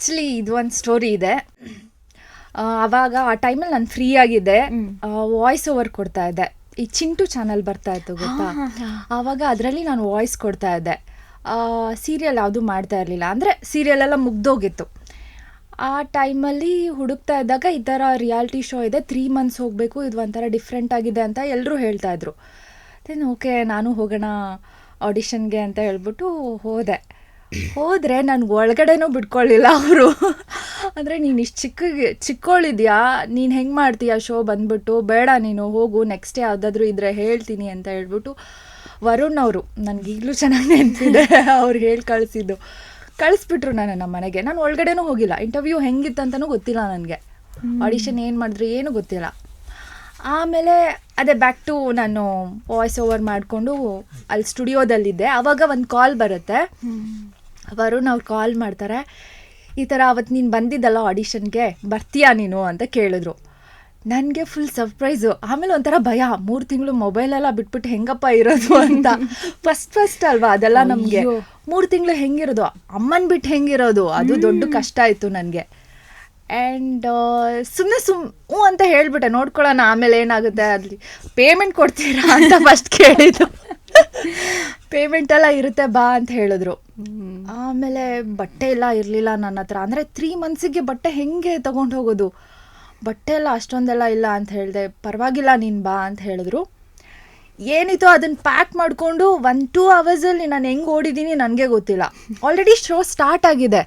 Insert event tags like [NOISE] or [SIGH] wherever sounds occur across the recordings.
Actually ಇದು ಒಂದು story ಇದೆ. ಆ, ಅವಾಗ ಆ ಟೈಮಲ್ಲಿ ನಾನು ಫ್ರೀ ಆಗಿದ್ದೆ. ವಾಯ್ಸ್ ಓವರ್ ಕೊಡ್ತಾ ಇದ್ದೆ. ಈ ಚಿಂಟು ಚಾನಲ್ ಬರ್ತಾ ಇತ್ತು ಗೊತ್ತಾ? ಆವಾಗ ಅದರಲ್ಲಿ ನಾನು ವಾಯ್ಸ್ ಕೊಡ್ತಾ ಇದ್ದೆ. ಸೀರಿಯಲ್ ಯಾವುದು ಮಾಡ್ತಾ ಇರಲಿಲ್ಲ. ಅಂದರೆ ಸೀರಿಯಲ್ ಎಲ್ಲ ಮುಗ್ದೋಗಿತ್ತು. ಆ ಟೈಮಲ್ಲಿ ಹುಡುಕ್ತಾ ಇದ್ದಾಗ ಈ ಥರ ರಿಯಾಲಿಟಿ ಶೋ ಇದೆ. ತ್ರೀ ಮಂತ್ಸ್ ಹೋಗಬೇಕು. ಇದು ಒಂಥರ ಡಿಫ್ರೆಂಟ್ ಆಗಿದೆ ಅಂತ ಎಲ್ಲರೂ ಹೇಳ್ತಾ ಇದ್ರು. ದೆನ್ ಓಕೆ ನಾನು ಹೋಗೋಣ ಆಡಿಷನ್ಗೆ ಅಂತ ಹೇಳ್ಬಿಟ್ಟು ಹೋದೆ. ಹೋದರೆ ನನ್ಗೆ ಒಳಗಡೆನೂ ಬಿಟ್ಕೊಳ್ಳಿಲ್ಲ ಅವರು. ಅಂದರೆ ನೀನು ಇಷ್ಟು ಚಿಕ್ಕ ಚಿಕ್ಕೋಳಿದ್ಯಾ? ನೀನು ಹೆಂಗೆ ಮಾಡ್ತೀಯ ಶೋ ಬಂದ್ಬಿಟ್ಟು? ಬೇಡ ನೀನು, ಹೋಗು ನೆಕ್ಸ್ಟ್ ಯಾವುದಾದ್ರೂ ಇದ್ರೆ ಹೇಳ್ತೀನಿ ಅಂತ ಹೇಳ್ಬಿಟ್ಟು ವರುಣ್ ಅವರು ನನಗೀಗಲೂ ಚೆನ್ನಾಗಿ ನೆನಪಿದೆ. ಅವ್ರು ಹೇಳಿ ಕಳಿಸಿದ್ದು. ಕಳಿಸ್ಬಿಟ್ರು ನಾನು ನಮ್ಮ ಮನೆಗೆ. ನಾನು ಒಳಗಡೆನೂ ಹೋಗಿಲ್ಲ. ಇಂಟರ್ವ್ಯೂ ಹೆಂಗಿತ್ತಂತನೂ ಗೊತ್ತಿಲ್ಲ ನನಗೆ. ಆಡಿಷನ್ ಏನು ಮಾಡಿದ್ರು ಏನೂ ಗೊತ್ತಿಲ್ಲ. ಆಮೇಲೆ ಅದೇ ಬ್ಯಾಕ್ ಟು ನಾನು ವಾಯ್ಸ್ ಓವರ್ ಮಾಡಿಕೊಂಡು ಅಲ್ಲಿ ಸ್ಟುಡಿಯೋದಲ್ಲಿದ್ದೆ ಆವಾಗ ಒಂದು ಕಾಲ್ ಬರುತ್ತೆ. ವರುಣ್ ಅವ್ರು ಕಾಲ್ ಮಾಡ್ತಾರೆ ಈ ಥರ ಅವತ್ತು ನೀನು ಬಂದಿದ್ದಲ್ಲ ಆಡಿಷನ್ಗೆ ಬರ್ತೀಯಾ ನೀನು? ಅಂತ ಕೇಳಿದ್ರು. ನನಗೆ ಫುಲ್ ಸರ್ಪ್ರೈಸು ಆಮೇಲೆ ಒಂಥರ ಭಯ. ಮೂರು ತಿಂಗಳು ಮೊಬೈಲೆಲ್ಲ ಬಿಟ್ಬಿಟ್ಟು ಹೆಂಗಪ್ಪ ಇರೋದು ಅಂತ. ಫಸ್ಟ್ ಫಸ್ಟ್ ಅಲ್ವಾ? ಅದೆಲ್ಲ ನಮಗೆ. ಮೂರು ತಿಂಗಳು ಹೆಂಗಿರೋದು? ಅಮ್ಮನ ಬಿಟ್ಟು ಹೆಂಗಿರೋದು? ಅದು ದೊಡ್ಡ ಕಷ್ಟ ಆಯಿತು ನನಗೆ. ಆ್ಯಂಡ್ ಸುಮ್ಮನೆ ಸುಮ್ ಹ್ಞೂ ಅಂತ ಹೇಳಿಬಿಟ್ಟೆ. ನೋಡ್ಕೊಳ್ಳೋಣ ಆಮೇಲೆ ಏನಾಗುತ್ತೆ ಅಲ್ಲಿ. ಪೇಮೆಂಟ್ ಕೊಡ್ತೀರಾ ಅಂತ ಫಸ್ಟ್ ಕೇಳಿದ್ದು. [LAUGHS] ಪೇಮೆಂಟ್ ಎಲ್ಲ ಇರುತ್ತೆ ಬಾ ಅಂತ ಹೇಳಿದ್ರು. ಆಮೇಲೆ ಬಟ್ಟೆ ಎಲ್ಲ ಇರಲಿಲ್ಲ ನನ್ನ ಹತ್ರ. ಅಂದರೆ ತ್ರೀ ಮಂತ್ಸಿಗೆ ಬಟ್ಟೆ ಹೆಂಗೆ ತಗೊಂಡು ಹೋಗೋದು? ಬಟ್ಟೆ ಎಲ್ಲ ಅಷ್ಟೊಂದೆಲ್ಲ ಇಲ್ಲ ಅಂತ ಹೇಳಿದೆ. ಪರವಾಗಿಲ್ಲ ನೀನು ಬಾ ಅಂತ ಹೇಳಿದ್ರು. ಏನಿತ್ತು ಅದನ್ನು ಪ್ಯಾಕ್ ಮಾಡಿಕೊಂಡು ಒನ್ ಟೂ ಅವರ್ಸಲ್ಲಿ ನಾನು ಹೆಂಗೆ ಓಡಿದ್ದೀನಿ ನನಗೆ ಗೊತ್ತಿಲ್ಲ. ಆಲ್ರೆಡಿ ಶೋ ಸ್ಟಾರ್ಟ್ ಆಗಿದೆ.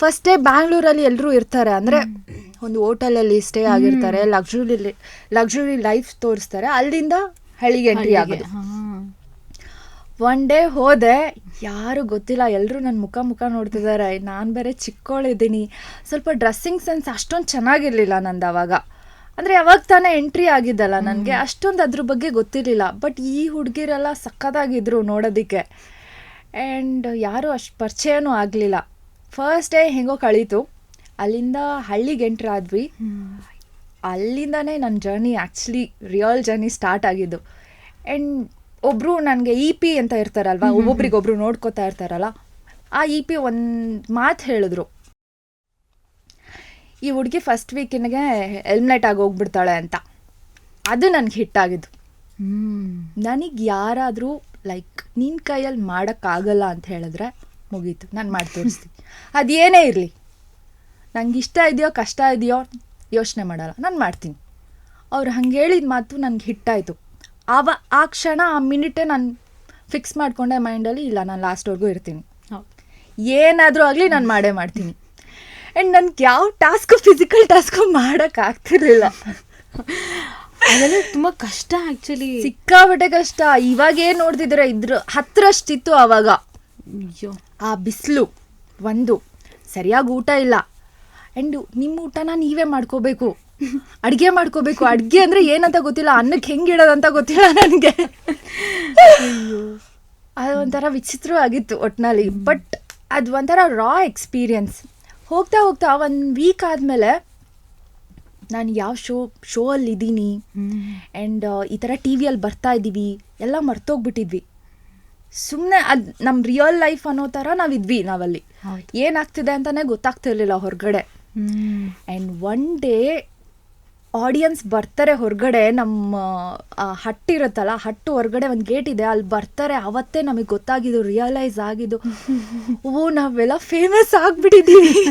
ಫಸ್ಟ್ ಡೇ ಬ್ಯಾಂಗ್ಳೂರಲ್ಲಿ ಎಲ್ಲರೂ ಇರ್ತಾರೆ. ಅಂದರೆ ಒಂದು ಹೋಟೆಲಲ್ಲಿ ಸ್ಟೇ ಆಗಿರ್ತಾರೆ ಲಕ್ಸುರಿ ಲಕ್ಸುರಿ ಲೈಫ್ ತೋರಿಸ್ತಾರೆ. ಅಲ್ಲಿಂದ ಹಳ್ಳಿಗೆ ಎಂಟ್ರಿ ಆಗೋದು. ಒನ್ ಡೇ ಹೋದೆ ಯಾರು ಗೊತ್ತಿಲ್ಲ ಎಲ್ಲರೂ ನನ್ನ ಮುಖ ಮುಖ ನೋಡ್ತಿದ್ದಾರೆ ನಾನು ಬೇರೆ ಚಿಕ್ಕವಳಿದ್ದೀನಿ ಸ್ವಲ್ಪ ಡ್ರೆಸ್ಸಿಂಗ್ ಸೆನ್ಸ್ ಅಷ್ಟೊಂದು ಚೆನ್ನಾಗಿರಲಿಲ್ಲ ನಂದು ಅವಾಗ. ಅಂದರೆ ಯಾವಾಗ ತಾನೇ ಎಂಟ್ರಿ ಆಗಿದ್ದಲ್ಲ ನನಗೆ. ಅಷ್ಟೊಂದು ಅದ್ರ ಬಗ್ಗೆ ಗೊತ್ತಿರಲಿಲ್ಲ. ಬಟ್ ಈ ಹುಡುಗಿರೆಲ್ಲ ಸಕ್ಕತ್ತಾಗಿದ್ರು ನೋಡೋದಕ್ಕೆ. ಆ್ಯಂಡ್ ಯಾರೂ ಅಷ್ಟು ಪರಿಚಯನೂ ಆಗಲಿಲ್ಲ. ಫಸ್ಟ್ ಡೇ ಹೆಂಗೋ ಕಳೀತು. ಅಲ್ಲಿಂದ ಹಳ್ಳಿಗೆ ಎಂಟ್ರ್ ಆದ್ವಿ. ಅಲ್ಲಿಂದನೇ ನನ್ನ journey actually real journey start ಆಗಿದ್ದು. ಆ್ಯಂಡ್ ಒಬ್ಬರು ನನಗೆ ಇ ಪಿ ಅಂತ ಇರ್ತಾರಲ್ವಾ ಒಬ್ಬೊಬ್ರಿಗೊಬ್ರು ನೋಡ್ಕೋತಾ ಇರ್ತಾರಲ್ಲ ಆ ಇ ಪಿ ಒಂದು ಮಾತು ಹೇಳಿದ್ರು. ಈ ಹುಡುಗಿ ಫಸ್ಟ್ ವೀಕಿನಗೆ ಎಲ್ಮಿನೇಟ್ ಆಗಿ ಹೋಗ್ಬಿಡ್ತಾಳೆ ಅಂತ. ಅದು ನನಗೆ ಹಿಟ್ಟಾಗಿದ್ದು ನನಗೆ ಯಾರಾದರೂ ಲೈಕ್ ನಿನ್ನ ಕೈಯಲ್ಲಿ ಮಾಡೋಕ್ಕಾಗಲ್ಲ ಅಂತ ಹೇಳಿದ್ರೆ ಮುಗೀತು. ನಾನು ಮಾಡಿ ತೋರಿಸ್ತೀನಿ. ಅದೇನೇ ಇರಲಿ. ನನಗೆ ಇಷ್ಟ ಇದೆಯೋ ಕಷ್ಟ ಇದೆಯೋ ಯೋಚನೆ ಮಾಡಲ್ಲ. ನಾನು ಮಾಡ್ತೀನಿ. ಅವ್ರು ಹಂಗೆ ಹೇಳಿದ ಮಾತು ನನಗೆ ಹಿಟ್ಟಾಯಿತು ಆವ ಆ ಕ್ಷಣ ಆ ಮಿನಿಟೇ ನಾನು ಫಿಕ್ಸ್ ಮಾಡಿಕೊಂಡೆ ಮೈಂಡಲ್ಲಿ ಇಲ್ಲ ನಾನು ಲಾಸ್ಟ್ವರೆಗೂ ಇರ್ತೀನಿ. ಏನಾದರೂ ಆಗಲಿ ನಾನು ಮಾಡೇ ಮಾಡ್ತೀನಿ. ಆ್ಯಂಡ್ ನನಗೆ ಯಾವ ಟಾಸ್ಕು ಫಿಸಿಕಲ್ ಟಾಸ್ಕು ಮಾಡೋಕ್ಕಾಗ್ತಿರ್ಲಿಲ್ಲ ಅದೆಲ್ಲ ತುಂಬ ಕಷ್ಟ ಆ್ಯಕ್ಚುಲಿ ಸಿಕ್ಕಾಪಟ್ಟೆ ಕಷ್ಟ. ಇವಾಗ ಏನು ನೋಡ್ತಿದ್ರೆ ಇದ್ರ ಹತ್ರಷ್ಟಿತ್ತು ಆವಾಗ ಅಯ್ಯೋ. ಆ ಬಿಸಿಲು ಒಂದು. ಸರಿಯಾಗಿ ಊಟ ಇಲ್ಲ. ಆ್ಯಂಡ್ ನಿಮ್ಮ ಊಟನ ನೀವೇ ಮಾಡ್ಕೋಬೇಕು. ಅಡುಗೆ ಮಾಡ್ಕೋಬೇಕು. ಅಡುಗೆ ಅಂದರೆ ಏನಂತ ಗೊತ್ತಿಲ್ಲ. ಅನ್ನಕ್ಕೆ ಹೆಂಗೆ ಇಡೋದಂತ ಗೊತ್ತಿಲ್ಲ ನನಗೆ. ಅದು ಒಂಥರ ವಿಚಿತ್ರವಾಗಿತ್ತು ಒಟ್ಟಿನಲ್ಲಿ ಬಟ್ ಅದು ಒಂಥರ ರಾ ಎಕ್ಸ್ಪೀರಿಯನ್ಸ್ ಹೋಗ್ತಾ ಹೋಗ್ತಾ ಒಂದು ವೀಕ್ ಆದಮೇಲೆ ನಾನು ಯಾವ ಶೋ ಶೋ ಅಲ್ಲಿ ಇದ್ದೀನಿ ಆ್ಯಂಡ್ ಈ ಥರ ಟಿ ವಿಯಲ್ಲಿ ಬರ್ತಾ ಇದ್ದೀವಿ. ಎಲ್ಲ ಮರ್ತೋಗ್ಬಿಟ್ಟಿದ್ವಿ. ಸುಮ್ಮನೆ ಅದು ನಮ್ಮ ರಿಯಲ್ ಲೈಫ್ ಅನ್ನೋ ಥರ ನಾವಿದ್ವಿ ನಾವಲ್ಲಿ. ಏನಾಗ್ತಿದೆ ಅಂತಲೇ ಗೊತ್ತಾಗ್ತಿರ್ಲಿಲ್ಲ ಹೊರಗಡೆ. ಆ್ಯಂಡ್ ಒನ್ ಡೇ ಆಡಿಯನ್ಸ್ ಬರ್ತಾರೆ ಹೊರಗಡೆ ನಮ್ಮ ಹಟ್ಟಿರುತ್ತಲ್ಲ ಹಟ್ಟು ಹೊರಗಡೆ ಒಂದು ಗೇಟ್ ಇದೆ ಅಲ್ಲಿ ಬರ್ತಾರೆ ಅವತ್ತೇ ನಮಗೆ ಗೊತ್ತಾಗಿದ್ದು ರಿಯಲೈಸ್ ಆಗಿದ್ದು. [LAUGHS] ಓ ನಾವೆಲ್ಲ ಫೇಮಸ್ ಆಗಿಬಿಟ್ಟಿದ್ದೀವಿ [LAUGHS]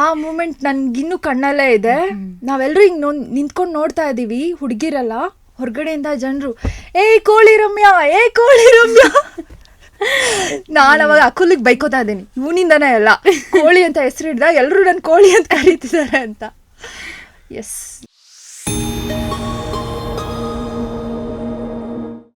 ಆ ಮೂಮೆಂಟ್ ನನ್ಗಿನ್ನೂ ಕಣ್ಣಲ್ಲೇ ಇದೆ. ನಾವೆಲ್ಲರೂ ಹಿಂಗೆ ನೋ ನಿಂತ್ಕೊಂಡು ನೋಡ್ತಾ ಇದ್ದೀವಿ ಹುಡುಗಿರಲ್ಲ ಹೊರಗಡೆಯಿಂದ ಜನರು ಏಯ್ ಕೋಳಿ ರಮ್ಯಾ ಏಯ್ ಕೋಳಿ ರಮ್ಯಾ! ನಾನು ಅವಾಗ ಅಕುಲಿಗೆ ಬೈಕೋತಾ ಇದ್ದೀನಿ. ಇವನಿಂದನೇ ಎಲ್ಲ [LAUGHS] ಕೋಳಿ ಅಂತ ಹೆಸರು ಹಿಡ್ದ ಎಲ್ಲರೂ ನನ್ನ ಕೋಳಿ ಅಂತ ಕರೀತಿದ್ದಾರೆ ಅಂತ. ಎಸ್